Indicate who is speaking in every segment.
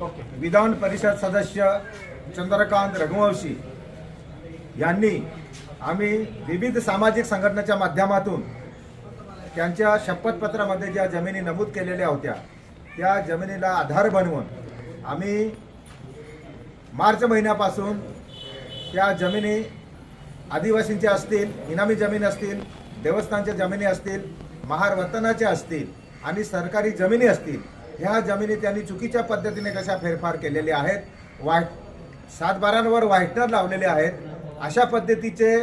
Speaker 1: विधान परिषद सदस्य चंद्रकांत रघुवंशी यांनी आम्ही विविध सामाजिक संघटनेच्या माध्यमातून त्यांच्या शपथपत्रामध्ये ज्या जमिनी नमूद केलेल्या होत्या त्या जमिनीला आधार बनवून आम्ही मार्च महिन्यापासून त्या जमिनी आदिवासींच्या असतील इनामी जमीन असतील देवस्थानच्या जमिनी असतील महार वतनाच्या असतील आणि सरकारी जमिनी असतील ह्या जमिनी त्यांनी चुकीच्या पद्धतीने कशा फेरफार केलेले आहेत? वाईट सातबारांवर व्हाईटनर लावलेले आहेत. अशा पद्धतीचे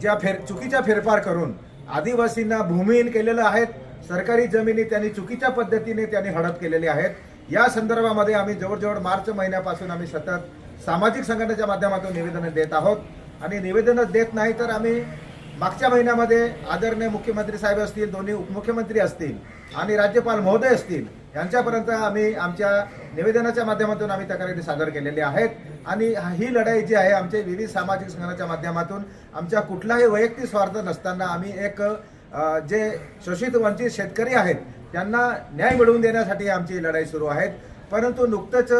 Speaker 1: ज्या फेर चुकीच्या फेरफार करून आदिवासींना भूमिहीन केलेलं आहेत सरकारी जमिनी त्यांनी चुकीच्या पद्धतीने त्यांनी हडप केलेले आहेत. या संदर्भामध्ये आम्ही जवळजवळ मार्च महिन्यापासून आम्ही सतत सामाजिक संघटनेच्या माध्यमातून निवेदनं देत आहोत. आणि निवेदनं देत नाही तर आम्ही मागच्या महिन्यामध्ये आदरणीय मुख्यमंत्री साहेब असतील दोन्ही उपमुख्यमंत्री असतील आणि राज्यपाल महोदय असतील यांच्यापर्यंत आम्ही आमच्या निवेदनाच्या माध्यमातून आम्ही तक्रारी सादर केलेल्या आहेत. आणि ही लढाई जी आहे आमच्या विविध सामाजिक संघाच्या माध्यमातून आमच्या कुठलाही वैयक्तिक स्वार्थ नसताना आम्ही एक जे शोषित वंचित शेतकरी आहेत त्यांना न्याय मिळवून देण्यासाठी आमची लढाई सुरू आहे परंतु नुकतंच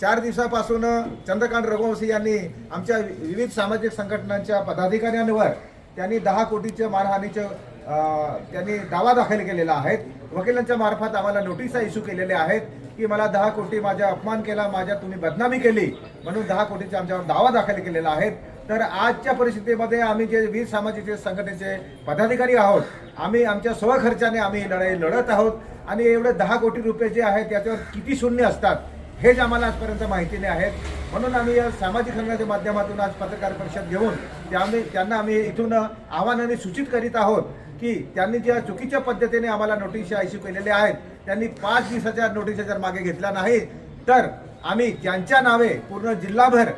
Speaker 1: चार दिवसापासून चंद्रकांत रघुवंशी यांनी आमच्या विविध सामाजिक संघटनांच्या पदाधिकाऱ्यांवर त्यांनी दहा कोटीच्या मानहानीचं त्यांनी दावा दाखल केलेला आहे. वकिलांच्या मार्फत आम्हाला नोटिसा इश्यू केलेल्या आहेत की मला दहा कोटी माझ्या अपमान केला माझ्या तुम्ही बदनामी केली म्हणून दहा कोटीचा आमच्यावर दावा दाखल केलेला आहे. तर आजच्या परिस्थितीमध्ये आम्ही जे वीर सामाजिक संघटनेचे पदाधिकारी आहोत आम्ही आमच्या स्वखर्चाने आम्ही ही लढाई लढत आहोत आणि एवढे दहा कोटी रुपये जे आहेत त्याच्यावर किती शून्य असतात हेच आम्हाला आजपर्यंत माहिती नाही आहेत म्हणून आम्ही या सामाजिक संघाच्या माध्यमातून आज पत्रकार परिषद घेऊन त्या त्यांना आम्ही इथून आव्हानाने सूचित करीत आहोत की त्यांनी ज्या चुकीच्या पद्धतीने आम्हाला नोटिसा इश्यू केलेल्या आहेत त्यांनी पाच दिवसाच्या नोटिसा जर मागे घेतल्या नाही तर आम्ही त्यांच्या नावे पूर्ण जिल्हाभर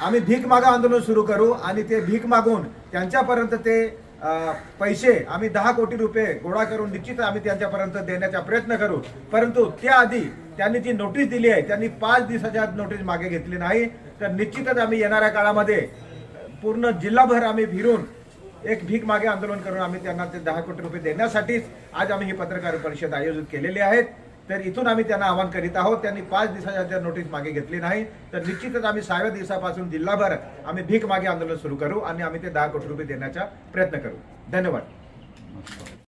Speaker 1: आम्ही भीक मागा आंदोलन सुरू करू आणि ते भीक मागून त्यांच्यापर्यंत ते पैसे आम्ही दहा कोटी रुपये गोळा करून निश्चित आम्ही त्यांच्यापर्यंत देण्याचा प्रयत्न करू. परंतु त्याआधी त्यांनी जी नोटीस दिली आहे त्यांनी पाच दिवसाच्या आत नोटीस मागे घेतली नाही. तर निश्चितच आम्ही येणाऱ्या काळामध्ये पूर्ण जिल्हाभर आम्ही फिरून एक भीक मागे आंदोलन करून आम्ही त्यांना ते दहा कोटी रुपये देण्यासाठीच आज आम्ही ही पत्रकार परिषद आयोजित केलेली आहेत तर इथून आम्ही त्यांना आवाहन करीत आहोत. त्यांनी पाच दिवसाच्या नोटीस मागे घेतली नाही तर निश्चितच आम्ही सहाव्या दिवसापासून जिल्हाभर आम्ही भीक मागे आंदोलन सुरू करू आणि आम्ही ते दहा कोटी रुपये देण्याचा प्रयत्न करू. धन्यवाद.